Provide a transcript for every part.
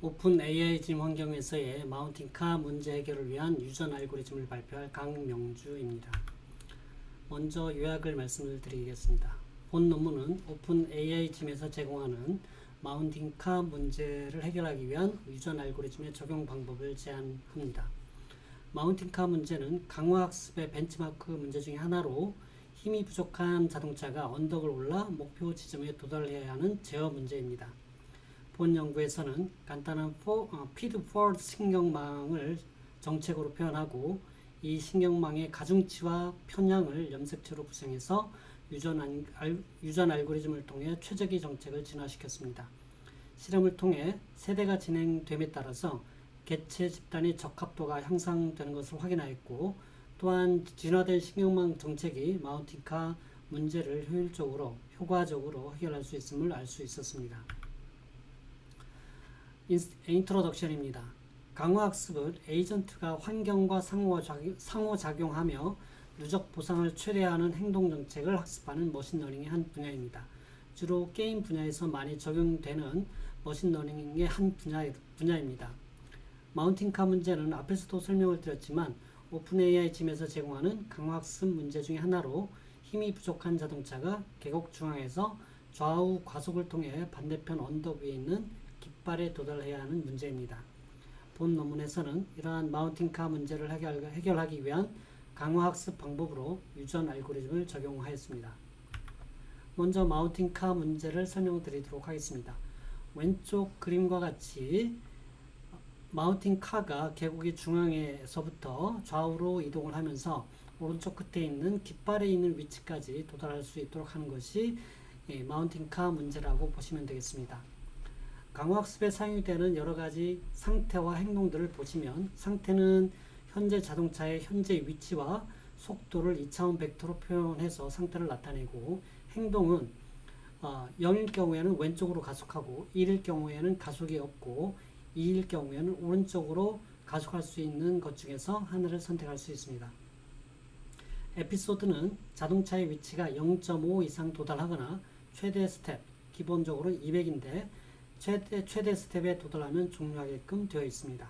오픈 AI 짐 환경에서의 마운틴 카 문제 해결을 위한 유전 알고리즘을 발표할 강명주입니다. 먼저 요약을 말씀을 드리겠습니다. 본 논문은 오픈 AI 짐에서 제공하는 마운틴 카 문제를 해결하기 위한 유전 알고리즘의 적용 방법을 제안합니다. 마운틴 카 문제는 강화학습의 벤치마크 문제 중의 하나로 힘이 부족한 자동차가 언덕을 올라 목표 지점에 도달해야 하는 제어 문제입니다. 본 연구에서는 간단한 포, 어, 피드 포워드 신경망을 정책으로 표현하고 이 신경망의 가중치와 편향을 염색체로 구성해서 유전, 안- 알, 유전 알고리즘을 통해 최적의 정책을 진화시켰습니다. 실험을 통해 세대가 진행됨에 따라서 개체 집단의 적합도가 향상되는 것을 확인하였고 또한 진화된 신경망 정책이 마운틴카 문제를 효율적으로 효과적으로 해결할 수 있음을 알 수 있었습니다. 인트로덕션입니다. 강화학습은 에이전트가 환경과 상호작용, 상호작용하며 누적 보상을 최대화하는 행동 정책을 학습하는 머신러닝의 한 분야입니다. 주로 게임 분야에서 많이 적용되는 머신러닝의 한 분야, 분야입니다. 마운틴카 문제는 앞에서도 설명을 드렸지만 오픈AI 짐에서 제공하는 강화학습 문제 중의 하나로 힘이 부족한 자동차가 계곡 중앙에서 좌우 과속을 통해 반대편 언덕 위에 있는 깃발에 도달해야 하는 문제입니다. 본 논문에서는 이러한 마운틴카 문제를 해결, 해결하기 위한 강화학습 방법으로 유전 알고리즘을 적용하였습니다. 먼저 마운틴카 문제를 설명드리도록 하겠습니다. 왼쪽 그림과 같이 마운틴 카가 계곡의 중앙에서부터 좌우로 이동을 하면서 오른쪽 끝에 있는 깃발에 있는 위치까지 도달할 수 있도록 하는 것이 예, 마운틴 카 문제라고 보시면 되겠습니다. 강화학습에 사용되는 여러 가지 상태와 행동들을 보시면 상태는 현재 자동차의 현재 위치와 속도를 2차원 벡터로 표현해서 상태를 나타내고 행동은 어, 0일 경우에는 왼쪽으로 가속하고 1일 경우에는 가속이 없고 2일 경우에는 오른쪽으로 가속할 수 있는 것 중에서 하나를 선택할 수 있습니다. 에피소드는 자동차의 위치가 0.5 이상 도달하거나 최대 스텝, 기본적으로 200인데 최대, 최대 스텝에 도달하면 종료하게끔 되어 있습니다.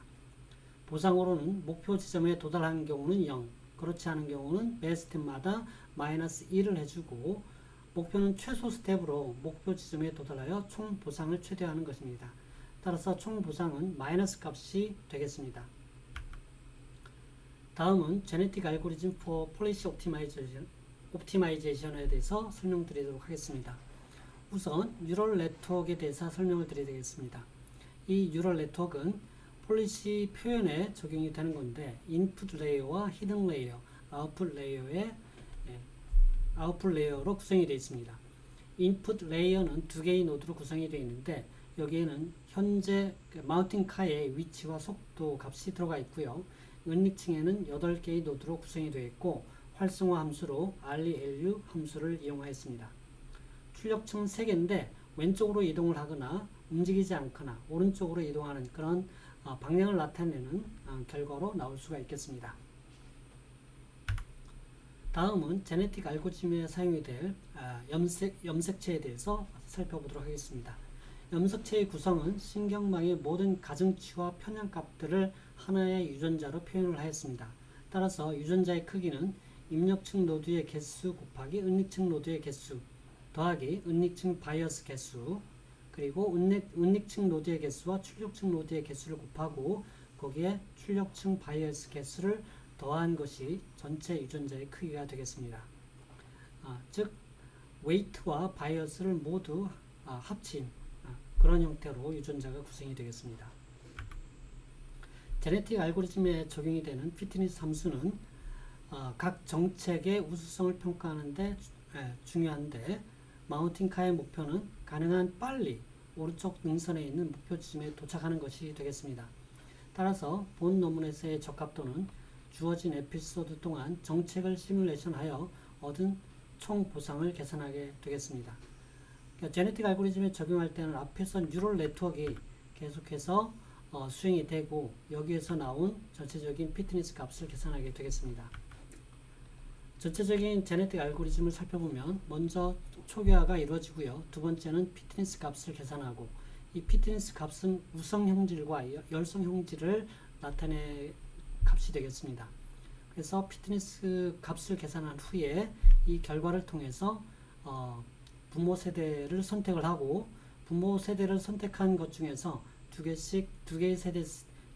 보상으로는 목표 지점에 도달한 경우는 0, 그렇지 않은 경우는 매 스텝마다 마이너스 1을 해주고 목표는 최소 스텝으로 목표 지점에 도달하여 총 보상을 최대화하는 것입니다. 따라서 총 보상은 마이너스 값이 되겠습니다. 다음은 제네틱 알고리즘 policy optimization, 옵티마이제이션에 대해서 설명드리도록 하겠습니다. 우선 뉴럴 네트워크에 대해서 설명을 드리겠습니다. 이 뉴럴 네트워크는 폴리시 표현에 적용이 되는 건데 인풋 레이어와 히든 레이어, 아웃풋 레이어의 예, 아웃풋 레이어로 구성이 되어 있습니다. 인풋 레이어는 두 개의 노드로 구성이 되어 있는데 여기에는 현재 그 마운틴 카의 위치와 속도 값이 들어가 있고요. 은닉층에는 8개의 노드로 구성이 되어 있고 활성화 함수로 RELU 함수를 이용하였습니다. 출력층은 3개인데 왼쪽으로 이동을 하거나 움직이지 않거나 오른쪽으로 이동하는 그런 어, 방향을 나타내는 어, 결과로 나올 수가 있겠습니다. 다음은 제네틱 알고리즘에 사용이 될 아, 염색, 염색체에 대해서 살펴보도록 하겠습니다. 염색체의 구성은 신경망의 모든 가중치와 편향값들을 하나의 유전자로 표현을 하였습니다. 따라서 유전자의 크기는 입력층 노드의 개수 곱하기 은닉층 노드의 개수 더하기 은닉층 바이어스 개수 그리고 은닉, 은닉층 노드의 개수와 출력층 노드의 개수를 곱하고 거기에 출력층 바이어스 개수를 더한 것이 전체 유전자의 크기가 되겠습니다. 아, 즉 웨이트와 바이어스를 모두 아, 합친 아, 그런 형태로 유전자가 구성이 되겠습니다. 제네틱 알고리즘에 적용이 되는 피트니스 함수는 어, 각 정책의 우수성을 평가하는데 에, 중요한데 마운틴카의 목표는 가능한 빨리 오른쪽 능선에 있는 목표 지점에 도착하는 것이 되겠습니다. 따라서 본 논문에서의 적합도는 주어진 에피소드 동안 정책을 시뮬레이션하여 얻은 총 보상을 계산하게 되겠습니다. 제네틱 알고리즘에 적용할 때는 앞에서 뉴럴 네트워크가 계속해서 어, 수행이 되고 여기에서 나온 전체적인 피트니스 값을 계산하게 되겠습니다. 전체적인 제네틱 알고리즘을 살펴보면 먼저 초기화가 이루어지고요. 두 번째는 피트니스 값을 계산하고 이 피트니스 값은 우성 형질과 여- 열성 형질을 나타내 값이 되겠습니다. 그래서 피트니스 값을 계산한 후에 이 결과를 통해서 어, 부모 세대를 선택을 하고 부모 세대를 선택한 것 중에서 두 개씩 두 개의 세대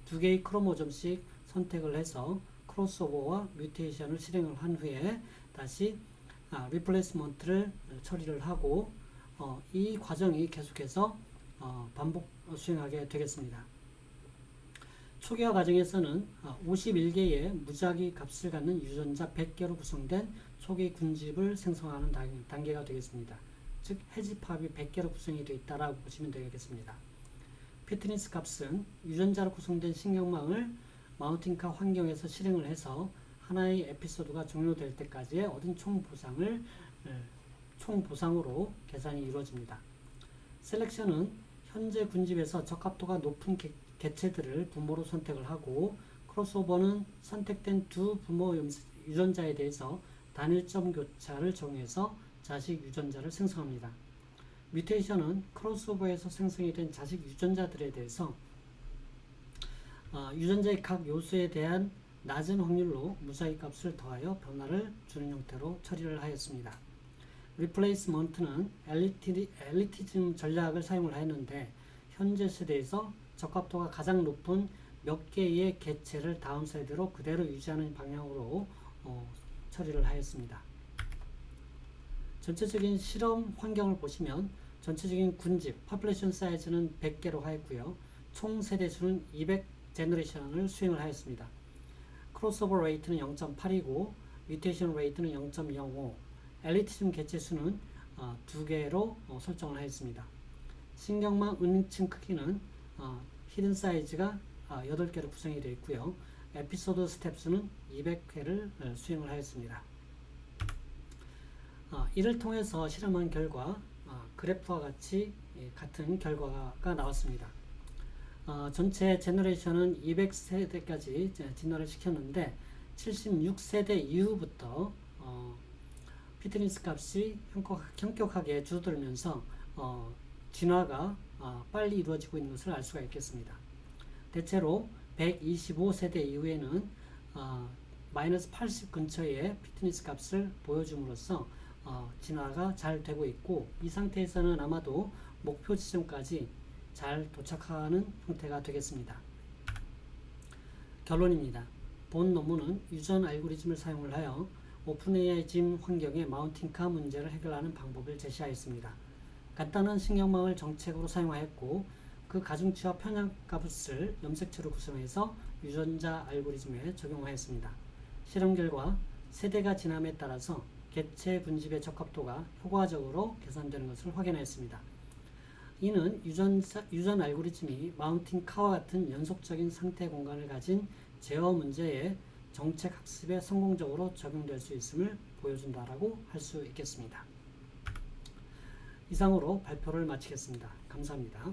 두 개의 크로모점씩 선택을 해서 크로스오버와 뮤테이션을 실행을 한 후에 다시 아, 리플레이스먼트를 처리를 하고 어, 이 과정이 계속해서 어, 반복 수행하게 되겠습니다. 초기화 과정에서는 51개의 무작위 값을 갖는 유전자 100개로 구성된 초기 군집을 생성하는 단- 단계가 되겠습니다. 즉 해집합이 100개로 구성이 되어 있다라고 보시면 되겠습니다. 피트니스 값은 유전자로 구성된 신경망을 마운틴카 환경에서 실행을 해서 하나의 에피소드가 종료될 때까지의 얻은 총 보상을 에, 총 보상으로 계산이 이루어집니다. 셀렉션은 현재 군집에서 적합도가 높은 개, 개체들을 부모로 선택을 하고 크로스오버는 선택된 두 부모 유- 유전자에 대해서 단일점 교차를 정해서 자식 유전자를 생성합니다. 뮤테이션은 크로스오버에서 생성이 된 자식 유전자들에 대해서 어, 유전자의 각 요소에 대한 낮은 확률로 무사히 값을 더하여 변화를 주는 형태로 처리를 하였습니다. 리플레이스먼트는 엘리티, 엘리티즘 전략을 사용을 하였는데 현재 세대에서 적합도가 가장 높은 몇 개의 개체를 다음 세대로 그대로 유지하는 방향으로 어, 처리를 하였습니다. 전체적인 실험 환경을 보시면 전체적인 군집, 파퓰레이션 사이즈는 100개로 하였고요. 총 세대 수는 200 제너레이션을 수행을 하였습니다. 크로스오버 레이트는 0.8이고 뮤테이션 레이트는 0.05, 엘리티즘 개체 수는 어, 두 개로 어, 설정을 하였습니다. 신경망 은층 크기는 어, 히든 사이즈가 어, 8개로 구성이 되어 있고요. 에피소드 스텝 수는 200회를 어, 수행을 하였습니다. 어, 이를 통해서 실험한 결과 어, 그래프와 같이 예, 같은 결과가 나왔습니다. 어, 전체 제너레이션은 200세대까지 진화를 시켰는데 76세대 이후부터 어, 피트니스 값이 현격, 현격 하게 줄어들면서 어, 진화가 어, 빨리 이루어지고 있는 것을 알 수가 있겠습니다. 대체로 125세대 이후에는 어, 마이너스 80 근처의 피트니스 값을 보여줌으로써 어, 진화가 잘 되고 있고 이 상태에서는 아마도 목표 지점까지 잘 도착하는 형태가 되겠습니다. 결론입니다. 본 논문은 유전 알고리즘을 사용을 하여 오픈AI 짐 환경의 마운틴카 문제를 해결하는 방법을 제시하였습니다. 간단한 신경망을 정책으로 사용하였고 그 가중치와 편향값을 염색체로 구성해서 유전자 알고리즘에 적용하였습니다. 실험 결과 세대가 지남에 따라서 개체 분집의 적합도가 효과적으로 계산되는 것을 확인하였습니다. 이는 유전, 유전 알고리즘이 마운틴 카와 같은 연속적인 상태 공간을 가진 제어 문제에 정책 학습에 성공적으로 적용될 수 있음을 보여준다라고 할 수 있겠습니다. 이상으로 발표를 마치겠습니다. 감사합니다.